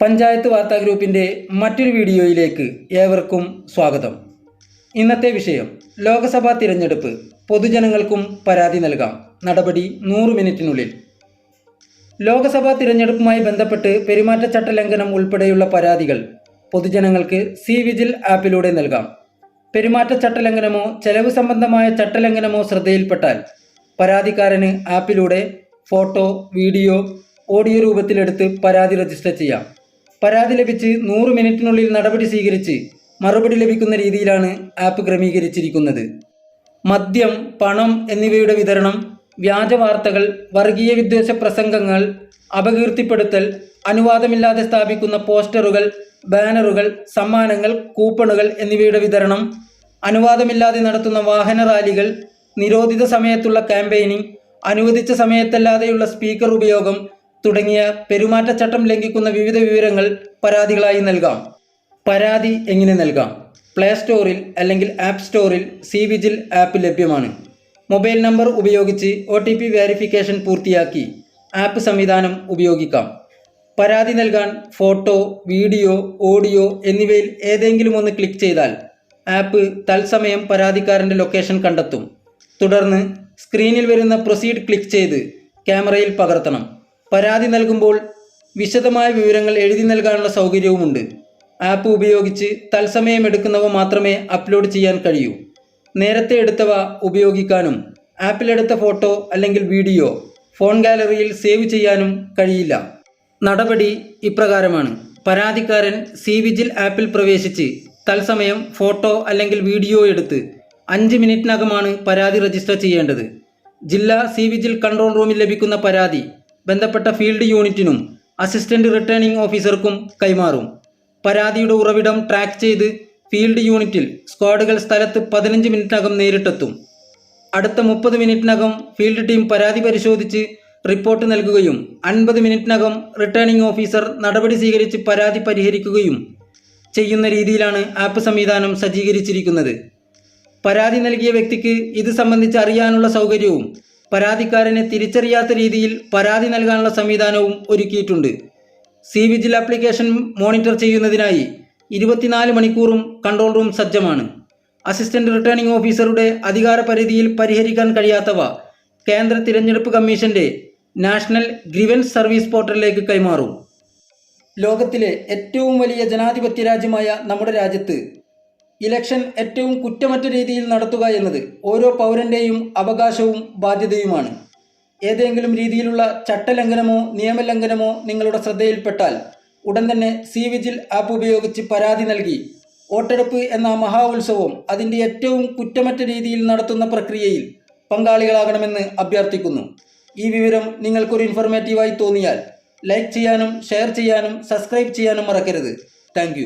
പഞ്ചായത്ത് വാർത്താ ഗ്രൂപ്പിന്റെ മറ്റൊരു വീഡിയോയിലേക്ക് ഏവർക്കും സ്വാഗതം. ഇന്നത്തെ വിഷയം ലോക്സഭാ തിരഞ്ഞെടുപ്പ് പൊതുജനങ്ങൾക്കും പരാതി നൽകാം. നടപടി നൂറ് മിനിറ്റിനുള്ളിൽ. ലോക്സഭാ തിരഞ്ഞെടുപ്പുമായി ബന്ധപ്പെട്ട് പെരുമാറ്റച്ചട്ട ലംഘനം ഉൾപ്പെടെയുള്ള പരാതികൾ പൊതുജനങ്ങൾക്ക് സി വിജിൽ ആപ്പിലൂടെ നൽകാം. പെരുമാറ്റച്ചട്ട ലംഘനമോ ചെലവ് സംബന്ധമായ ചട്ടലംഘനമോ ശ്രദ്ധയിൽപ്പെട്ടാൽ പരാതിക്കാരന് ആപ്പിലൂടെ ഫോട്ടോ വീഡിയോ ഓഡിയോ രൂപത്തിലെടുത്ത് പരാതി രജിസ്റ്റർ ചെയ്യാം. പരാതി ലഭിച്ച് നൂറ് മിനിറ്റിനുള്ളിൽ നടപടി സ്വീകരിച്ച് മറുപടി ലഭിക്കുന്ന രീതിയിലാണ് ആപ്പ് ക്രമീകരിച്ചിരിക്കുന്നത്. മദ്യം പണം എന്നിവയുടെ വിതരണം വ്യാജ വാർത്തകൾ വർഗീയ വിദ്വേഷ പ്രസംഗങ്ങൾ അപകീർത്തിപ്പെടുത്തൽ അനുവാദമില്ലാതെ സ്ഥാപിക്കുന്ന പോസ്റ്ററുകൾ ബാനറുകൾ സമ്മാനങ്ങൾ കൂപ്പണുകൾ എന്നിവയുടെ വിതരണം അനുവാദമില്ലാതെ നടത്തുന്ന വാഹന റാലികൾ നിരോധിത സമയത്തുള്ള ക്യാമ്പയിനിങ് അനുവദിച്ച സമയത്തല്ലാതെയുള്ള സ്പീക്കർ ഉപയോഗം തുടങ്ങിയ പെരുമാറ്റച്ചട്ടം ലംഘിക്കുന്ന വിവിധ വിവരങ്ങൾ പരാതികളായി നൽകാം. പരാതി എങ്ങനെ നൽകാം? പ്ലേ സ്റ്റോറിൽ അല്ലെങ്കിൽ ആപ്പ് സ്റ്റോറിൽ സി വിജിൽ ആപ്പ് ലഭ്യമാണ്. മൊബൈൽ നമ്പർ ഉപയോഗിച്ച് ഒ ടി പി വെരിഫിക്കേഷൻ പൂർത്തിയാക്കി ആപ്പ് സംവിധാനം ഉപയോഗിക്കാം. പരാതി നൽകാൻ ഫോട്ടോ വീഡിയോ ഓഡിയോ എന്നിവയിൽ ഏതെങ്കിലും ഒന്ന് ക്ലിക്ക് ചെയ്താൽ ആപ്പ് തത്സമയം പരാതിക്കാരന്റെ ലൊക്കേഷൻ കണ്ടെത്തും. തുടർന്ന് സ്ക്രീനിൽ വരുന്ന പ്രൊസീഡ് ക്ലിക്ക് ചെയ്ത് ക്യാമറയിൽ പകർത്തണം. പരാതി നൽകുമ്പോൾ വിശദമായ വിവരങ്ങൾ എഴുതി നൽകാനുള്ള സൗകര്യവുമുണ്ട്. ആപ്പ് ഉപയോഗിച്ച് തത്സമയം എടുക്കുന്നവ മാത്രമേ അപ്ലോഡ് ചെയ്യാൻ കഴിയൂ. നേരത്തെ എടുത്തവ ഉപയോഗിക്കാനും ആപ്പിലെടുത്ത ഫോട്ടോ അല്ലെങ്കിൽ വീഡിയോ ഫോൺ ഗാലറിയിൽ സേവ് ചെയ്യാനും കഴിയില്ല. നടപടി ഇപ്രകാരമാണ്. പരാതിക്കാരൻ സി വിജിൽ ആപ്പിൽ പ്രവേശിച്ച് തത്സമയം ഫോട്ടോ അല്ലെങ്കിൽ വീഡിയോ എടുത്ത് അഞ്ച് മിനിറ്റിനകമാണ് പരാതി രജിസ്റ്റർ ചെയ്യേണ്ടത്. ജില്ലാ സി വിജിൽ കൺട്രോൾ റൂമിൽ ലഭിക്കുന്ന പരാതി ബന്ധപ്പെട്ട ഫീൽഡ് യൂണിറ്റിനും അസിസ്റ്റന്റ് റിട്ടേണിംഗ് ഓഫീസർക്കും കൈമാറും. പരാതിയുടെ ഉറവിടം ട്രാക്ക് ചെയ്ത് ഫീൽഡ് യൂണിറ്റിൽ സ്ക്വാഡുകൾ സ്ഥലത്ത് പതിനഞ്ച് മിനിറ്റിനകം നേരിട്ടെത്തും. അടുത്ത മുപ്പത് മിനിറ്റിനകം ഫീൽഡ് ടീം പരാതി പരിശോധിച്ച് റിപ്പോർട്ട് നൽകുകയും അൻപത് മിനിറ്റിനകം റിട്ടേണിംഗ് ഓഫീസർ നടപടി സ്വീകരിച്ച് പരാതി പരിഹരിക്കുകയും ചെയ്യുന്ന രീതിയിലാണ് ആപ്പ് സംവിധാനം സജ്ജീകരിച്ചിരിക്കുന്നത്. പരാതി നൽകിയ വ്യക്തിക്ക് ഇത് സംബന്ധിച്ച് അറിയാനുള്ള സൗകര്യവും പരാതിക്കാരനെ തിരിച്ചറിയാത്ത രീതിയിൽ പരാതി നൽകാനുള്ള സംവിധാനവും ഒരുക്കിയിട്ടുണ്ട്. സി വിജിൽ ആപ്ലിക്കേഷൻ മോണിറ്റർ ചെയ്യുന്നതിനായി ഇരുപത്തിനാല് മണിക്കൂറും കൺട്രോൾ റൂം സജ്ജമാണ്. അസിസ്റ്റന്റ് റിട്ടേണിംഗ് ഓഫീസറുടെ അധികാര പരിധിയിൽ പരിഹരിക്കാൻ കഴിയാത്തവ കേന്ദ്ര തിരഞ്ഞെടുപ്പ് കമ്മീഷന്റെ നാഷണൽ ഗ്രിവൻസ് സർവീസ് പോർട്ടലിലേക്ക് കൈമാറും. ലോകത്തിലെ ഏറ്റവും വലിയ ജനാധിപത്യ രാജ്യമായ നമ്മുടെ രാജ്യത്ത് ഇലക്ഷൻ ഏറ്റവും കുറ്റമറ്റ രീതിയിൽ നടത്തുക എന്നത് ഓരോ പൗരന്റെയും അവകാശവും ബാധ്യതയുമാണ്. ഏതെങ്കിലും രീതിയിലുള്ള ചട്ടലംഘനമോ നിയമലംഘനമോ നിങ്ങളുടെ ശ്രദ്ധയിൽപ്പെട്ടാൽ ഉടൻ തന്നെ സി വിജിൽ ആപ്പ് ഉപയോഗിച്ച് പരാതി നൽകി. വോട്ടെടുപ്പ് എന്ന മഹാ ഉത്സവം അതിന്റെ ഏറ്റവും കുറ്റമറ്റ രീതിയിൽ നടത്തുന്ന പ്രക്രിയയിൽ പങ്കാളികളാകണമെന്ന് അഭ്യർത്ഥിക്കുന്നു. ഈ വിവരം നിങ്ങൾക്കൊരു ഇൻഫോർമേറ്റീവായി തോന്നിയാൽ ലൈക്ക് ചെയ്യാനും ഷെയർ ചെയ്യാനും സബ്സ്ക്രൈബ് ചെയ്യാനും മറക്കരുത്. താങ്ക്